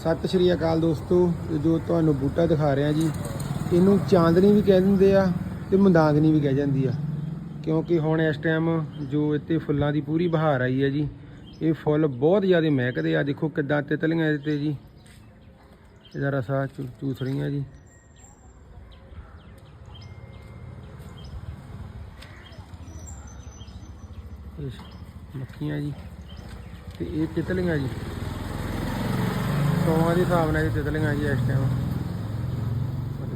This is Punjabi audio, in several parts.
ਸਤਿ ਸ਼੍ਰੀ ਅਕਾਲ ਦੋਸਤੋ ਇਹ ਜੋ ਤੁਹਾਨੂੰ ਬੂਟਾ ਦਿਖਾ ਰਿਹਾ ਜੀ, ਇਹਨੂੰ ਚਾਂਦਨੀ ਵੀ ਕਹਿ ਦਿੰਦੇ ਆ ਤੇ ਮੁੰਦਾਂਗਨੀ ਵੀ ਕਹਿ ਜਾਂਦੀ ਆ। ਕਿਉਂਕਿ ਹੁਣ ਇਸ ਟਾਈਮ ਜੋ ਇੱਥੇ ਫੁੱਲਾਂ ਦੀ ਪੂਰੀ ਬਹਾਰ ਆਈ ਹੈ ਜੀ, ਇਹ ਫੁੱਲ ਬਹੁਤ ਜ਼ਿਆਦਾ ਮਹਿਕਦੇ ਆ। ਦੇਖੋ ਕਿੱਦਾਂ ਤਿਤਲੀਆਂ ਇਹਦੇ ਤੇ ਜੀ। ਇਹਦਾ ਰਸਾ ਚੂ- ਚੂਸ ਰਹੀਆਂ ਜੀ ਮੱਖੀਆਂ ਜੀ, ਤੇ ਇਹ ਤਿਤਲੀਆਂ ਜੀ। ਸੌਆਂ ਦੇ ਹਿਸਾਬ ਨਾਲ ਇਹ ਤਿਤਲੀਆਂ ਜੀ ਇਸ ਟਾਈਮ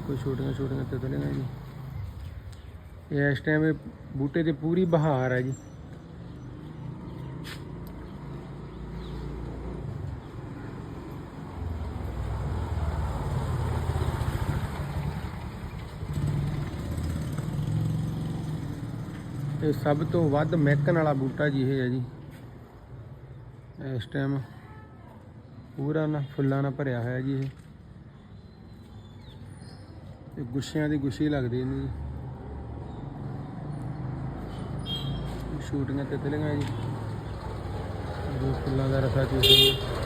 ਕੋਈ ਛੋਟੀਆਂ ਛੋਟੀਆਂ ਤਿਤਲੀਆਂ ਜੀ। ਇਹ ਇਸ ਟਾਈਮ ਇਹ ਬੂਟੇ ਤੇ ਪੂਰੀ ਬਹਾਰ ਹੈ ਜੀ। ਇਹ ਸਭ ਤੋਂ ਵੱਧ ਮਹਿਕਣ ਵਾਲਾ ਬੂਟਾ ਜੀ ਇਹ ਹੈ ਜੀ। ਇਸ ਟਾਈਮ ਪੂਰਾ ਨਾ ਫੁੱਲਾਂ ਨਾਲ ਭਰਿਆ ਹੋਇਆ ਜੀ ਇਹ। ਇਹ ਗੁੱਛਿਆਂ ਦੀ ਗੁੱਛੀ ਲੱਗਦੀ ਇਹਨੂੰ ਜੀ। ਇਹ ਛੋਟੀਆਂ ਤਿਤਲੀਆਂ ਜੀ। ਦੋ ਫੁੱਲਾਂ ਦਾ ਰਸਾ ਚੂਸਦੀਆਂ